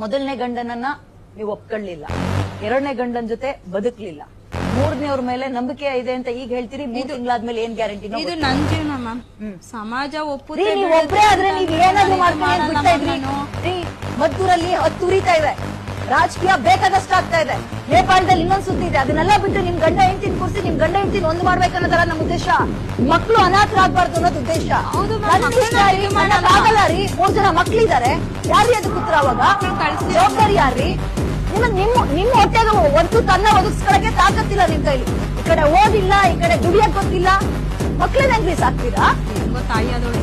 ಮೊದಲನೇ ಗಂಡನನ್ನ ನೀವು ಒಪ್ಕೊಳ್ಳಿಲ್ಲ. ಎರಡನೇ ಗಂಡನ ಜೊತೆ ಬದುಕ್ಲಿಲ್ಲ. ಮೂರನೇವ್ರ ಮೇಲೆ ನಂಬಿಕೆ ಇದೆ ಅಂತ ಈಗ ಹೇಳ್ತೀರಿ ಮೂರ್ ತಿಂಗಳಾದ್ಮೇಲೆ ಏನ್ ಗ್ಯಾರಂಟಿ ಇದು ನನ್ ಜೀವನ ಮ್ಯಾಮ್. ಸಮಾಜ ಒಪ್ಪುತ್ತೆ ನೀವು ಒಬ್ರೇ ಆದ್ರೆ ನೀವ್ ಏನಾದ್ರು ಮಾಡ್ಕೊಂಡು ಬಿಡ್ತಾ ಇದ್ರಿ. ನಾನು. ರೀ ಮದ್ದೂರಲ್ಲಿ ಹತ್ತು ಉರಿತಾ ಇದೆ. ರಾಜಕೀಯ ಬೇಕಾದಷ್ಟು ಆಗ್ತಾ ಇದೆ. ನೇಪಾಳದಲ್ಲಿ ಇನ್ನೊಂದು ಸುದ್ದಿ ಇದೆ. ಅದನ್ನೆಲ್ಲ ಬಿಟ್ಟು ನಿಮ್ ಗಂಡ ಹೆಂಡತಿನ ಕೂರಿಸಿ ನಿಮ್ ಗಂಡ ಹೆಂಡತಿನ ಒಂದು ಮಾಡ್ಬೇಕನ್ನೋದಲ್ಲ ನಮ್ಮ ಉದ್ದೇಶ. ಮಕ್ಕಳು ಅನಾಥರಾಗಬಾರ್ದು ಅನ್ನೋದು ಉದ್ದೇಶ. ರೀ ಮೂರ್ ಜನ ಮಕ್ಳಿದಾರೆ. ಯಾರ್ರಿ ಅದಕ್ಕೆ ಉತ್ತರ ಅವಾಗ. ಜವಾಬ್ದಾರಿ ಯಾರ್ರಿ? ನಿಮ್ಮ ನಿಮ್ಮ ನಿಮ್ಮ ಹೊಟ್ಟೆಗ ಒಂದು ತನ್ನ ಒದಗಿಸ್ಕೊಳಕ್ಕೆ ತಾಕತ್ತಿಲ್ಲ ನಿಮ್ ಕೈಲಿ. ಈ ಕಡೆ ಓದಿಲ್ಲ ಈ ಕಡೆ ದುಡಿಯಕ್ ಗೊತ್ತಿಲ್ಲ. ಮಕ್ಳನ್ನ ಹೆಂಗ್ರಿ ಸಾಕ್ತೀರಾ? ಹೆಂಗೋ ತಾಯಿ ಆದವಳು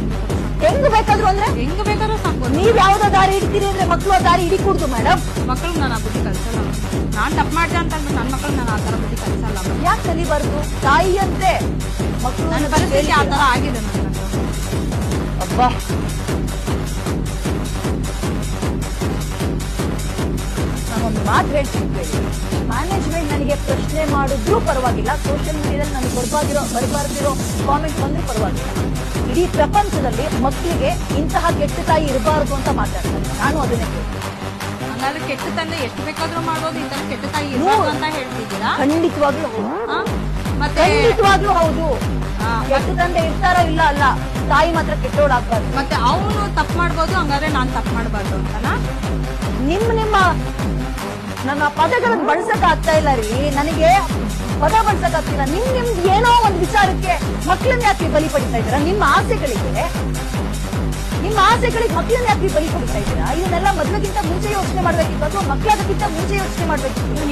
ಹೆಂಗ್ ಬೇಕಾದ್ರು ಅಂದ್ರೆ? ಹೆಂಗ್ ಬೇಕಾದ್ರೂ ಸಾಕು. ನೀವ್ ಯಾವ್ದೋ ದಾರಿ ಹಿಡ್ತೀರಿ ಅಂದ್ರೆ ಮಕ್ಳು ಆ ದಾರಿ ಹಿಡಿಕೂಡ್ದು ಮೇಡಮ್ ಮಕ್ಕಳು ನಾನು ಆ ಬುದ್ಧಿ ಕಲ್ಸಲ್ಲ. ನಾನ್ ತಪ್ಪು ಮಾಡ್ದೆ ಅಂತ ಅಂದ್ಬಿಟ್ಟು ನನ್ನ ಮಕ್ಕಳು ನಾನು ಆ ತರ ಬುದ್ಧಿ ಕಲ್ಸಲ್ಲ. ಯಾಕೆ ಕಲಿಬಾರ್ದು? ತಾಯಿಯಂತೆ ಮಕ್ಳು ನನ್ನ ಪರಿಸ್ಥಿತಿ ಆ ತರ ಆಗಿದೆ ನನ್ನ ಅಬ್ಬಾ. ನಾನೊಂದು ಮಾತು ಹೇಳ್ತೀನಿ. ಮ್ಯಾನೇಜ್ಮೆಂಟ್ ನನಗೆ ಪ್ರಶ್ನೆ ಮಾಡಿದ್ರೂ ಪರವಾಗಿಲ್ಲ. ಸೋಷಿಯಲ್ ಮೀಡಿಯಾದಲ್ಲಿ ನನಗೆ ಬರಬಾರ್ದಿರೋ ಬರಬಾರ್ದಿರೋ ಕಾಮೆಂಟ್ ಬಂದರೂ ಪರವಾಗಿಲ್ಲ. ಇಡೀ ಪ್ರಪಂಚದಲ್ಲಿ ಮಕ್ಕಳಿಗೆ ಇಂತಹ ಕೆಟ್ಟ ತಾಯಿ ಇರಬಾರ್ದು ಅಂತ ಮಾತಾಡ್ತಾರೆ. ನಾನು ಅದನ್ನೇ ಕೇಳ್ತೀನಿ. ಹಂಗಾದ್ರೆ ಕೆಟ್ಟ ತಂದೆ ಎಷ್ಟು ಬೇಕಾದ್ರೂ ಮಾಡೋದು ಇಂತಹ ಕೆಟ್ಟ ತಾಯಿ ಇರೋ ಅಂತ ಹೇಳ್ತಿದ್ದೀರಾ? ಖಂಡಿತವಾಗ್ಲೂ ಮತ್ತೆ ಖಂಡಿತವಾಗ್ಲೂ ಹೌದು. ಕೆಟ್ಟ ತಂದೆ ಇರ್ತಾರೋ ಇಲ್ಲ ಅಲ್ಲ ತಾಯಿ ಮಾತ್ರ ಕೆಟ್ಟೋಳಾಗ್ಬಾರ್ದು. ಮತ್ತೆ ಅವನು ತಪ್ಪು ಮಾಡ್ಬೋದು ಹಂಗಾದ್ರೆ ನಾನು ತಪ್ಪು ಮಾಡ್ಬಾರ್ದು ಅಂತನಾ? ನಿಮ್ಮ ನಿಮ್ಮ ನನ್ನ ಪದಗಳನ್ನು ಬಳಸಕ್ ಆಗ್ತಾ ಇಲ್ಲ ರೀ. ನನಗೆ ಪದ ಬಳಸಕ್ ಆಗ್ತಿಲ್ಲ ನಿಮ್ ನಿಮ್ದು ಏನೋ ಒಂದು ವಿಚಾರಕ್ಕೆ ಮಕ್ಕಳನ್ನ ಯಾಕೆ ಬಲಿ ಪಡಿತಾ ಇದ್ದೀರಾ? ನಿಮ್ಮ ಆಸೆಗಳಿಗೆ ನಿಮ್ಮ ಆಸೆಗಳಿಗೆ ಮಕ್ಕಳನ್ನ ಯಾಕೆ ಬಲಿ ಪಡಿತಾ ಇದ್ದೀರಾ? ಇದನ್ನೆಲ್ಲ ಮದುವೆಗಿಂತ ಮುಂಚೆ ಯೋಚನೆ ಮಾಡ್ಬೇಕಿತ್ತು ಅಥವಾ ಮಕ್ಕಳಾಗಕ್ಕಿಂತ ಮುಂಚೆ ಯೋಚನೆ ಮಾಡ್ಬೇಕಿತ್ತು?